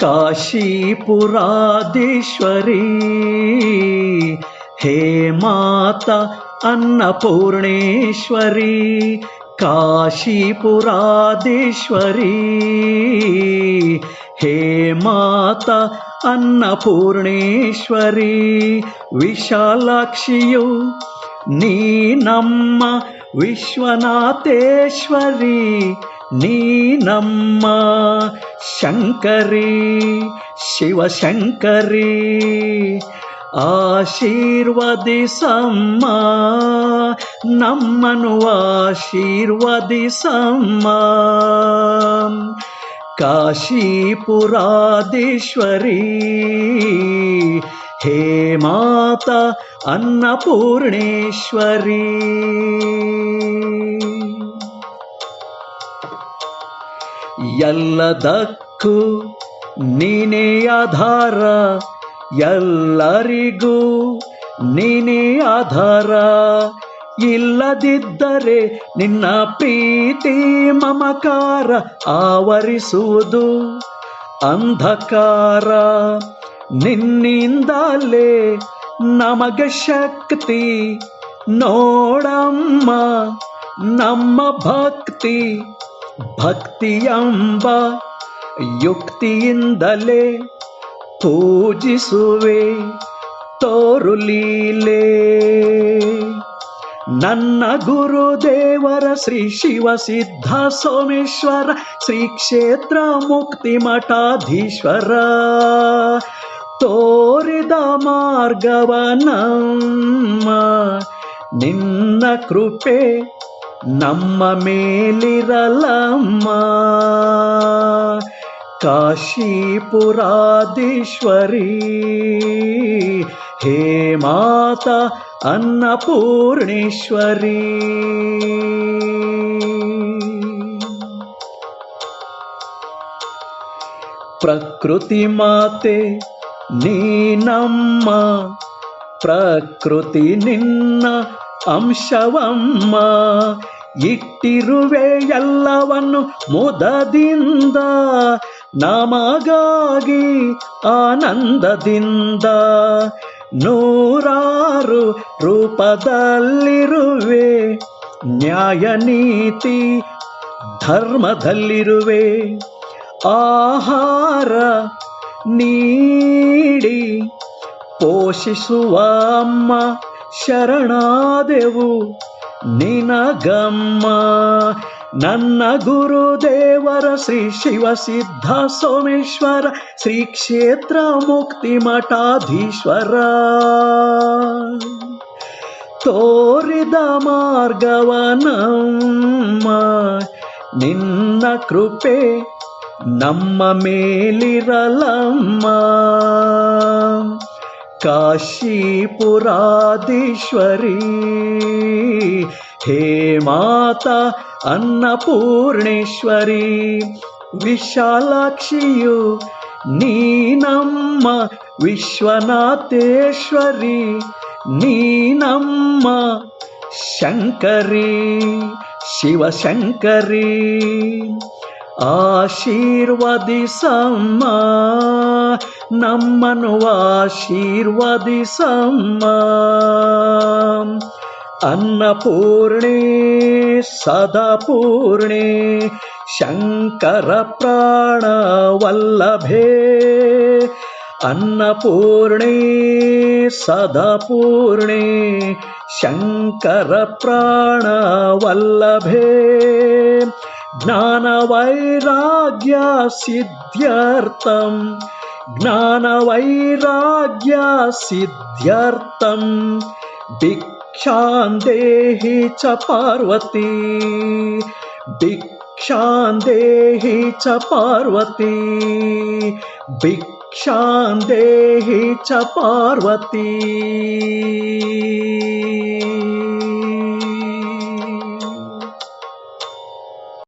కాశీపురాధీశ్వరీ హే మాత అన్నపూర్ణేశ్వరీ కాశీపురాధీశ్వరీ హే మాత అన్నపూర్ణేశ్వరీ విశాలాక్షియు నీ నమ్మ విశ్వనాథేశ్వరీ ನೀನಮ್ಮ ಶಂಕರಿ ಶಿವಶಂಕರಿ ಆಶೀರ್ವದಿಸಮ್ಮ ನಮ್ಮನು ಆಶೀರ್ವದಿಸಮ್ಮ ಕಾಶೀಪುರಾಧೀಶ್ವರಿ ಹೇ ಮಾತ ಅನ್ನಪೂರ್ಣೇಶ್ವರಿ ಎಲ್ಲದಕ್ಕೂ ನೀನೇ ಆಧಾರ, ಎಲ್ಲರಿಗೂ ನೀನೇ ಆಧಾರ. ಇಲ್ಲದಿದ್ದರೆ ನಿನ್ನ ಪ್ರೀತಿ ಮಮಕಾರ ಆವರಿಸುವುದು ಅಂಧಕಾರ. ನಿನ್ನಿಂದಲೇ ನಮಗೆ ಶಕ್ತಿ ನೋಡಮ್ಮ, ನಮ್ಮ ಭಕ್ತಿ ಭಕ್ತಿಯಂಬ ಯುಕ್ತಿಯಿಂದಲೇ ಪೂಜಿಸುವೆ ತೋರುಲೀಲೆ ನನ್ನ ಗುರುದೇವರ ಶ್ರೀ ಶಿವ ಸಿದ್ಧ ಸೋಮೇಶ್ವರ, ಶ್ರೀ ಕ್ಷೇತ್ರ ಮುಕ್ತಿ ಮಠಾಧೀಶ್ವರ, ತೋರಿದ ಮಾರ್ಗವ ನಮ್ಮ ನಿನ್ನ ಕೃಪೆ ನಮ್ಮ ಮೇಲಿರಲಮ್ಮ ಕಾಶೀಪುರಾದೀಶ್ವರಿ ಹೇ ಮಾತಾ ಅನ್ನಪೂರ್ಣೇಶ್ವರಿ ಪ್ರಕೃತಿ ಮಾತೆ ನೀನಮ್ಮ ಪ್ರಕೃತಿ ನಿನ್ನ ಅಂಶವಮ್ಮ ಇಟ್ಟಿರುವೆ ಎಲ್ಲವನ್ನು ಮುದದಿಂದ, ನಮಗಾಗಿ ಆನಂದದಿಂದ. ನೂರಾರು ರೂಪದಲ್ಲಿರುವೆ, ನ್ಯಾಯ ನೀತಿ ಧರ್ಮದಲ್ಲಿರುವೆ. ಆಹಾರ ನೀಡಿ ಪೋಷಿಸುವ ಅಮ್ಮ ಶರಣಾದೆವು. ನಿನಗಮ್ಮ, ನನ್ನ ಗುರುದೇವರ ಶ್ರೀ ಶಿವ ಸಿದ್ಧ ಸೋಮೇಶ್ವರ ಶ್ರೀ ಕ್ಷೇತ್ರ ಮುಕ್ತಿ ಮಠಾಧೀಶ್ವರ. ತೋರಿದ ಮಾರ್ಗವನಮ್ಮ ನಿನ್ನ ಕೃಪೆ ನಮ್ಮ ಮೇಲಿರಲಮ್ಮ. కాశీపురాధీశ్వరీ హే మాత అన్నపూర్ణేశ్వరీ విశాలాక్షియు నీనమ్మ విశ్వనాథేశ్వరి నీనమ్మ శంకరీ శివశంకరీ ఆశీర్వదిసమ్మా ನಮ್ಮನು ಆಶೀರ್ವದಿಸಮ್ಮ. ಅನ್ನಪೂರ್ಣೆ ಸದಪೂರ್ಣೆ ಶಂಕರ ಪ್ರಾಣವಲ್ಲಭೆ. ಅನ್ನಪೂರ್ಣೆ ಸದಪೂರ್ಣೆ ಶಂಕರ ಪ್ರಾಣವಲ್ಲಭೆ. ಜ್ಞಾನವೈರಾಗ್ಯ ज्ञानवैराग्यसिद्ध्यर्थम् दीक्षान्तेहि च पार्वती। दीक्षान्तेहि च पार्वती। दीक्षान्तेहि च पार्वती।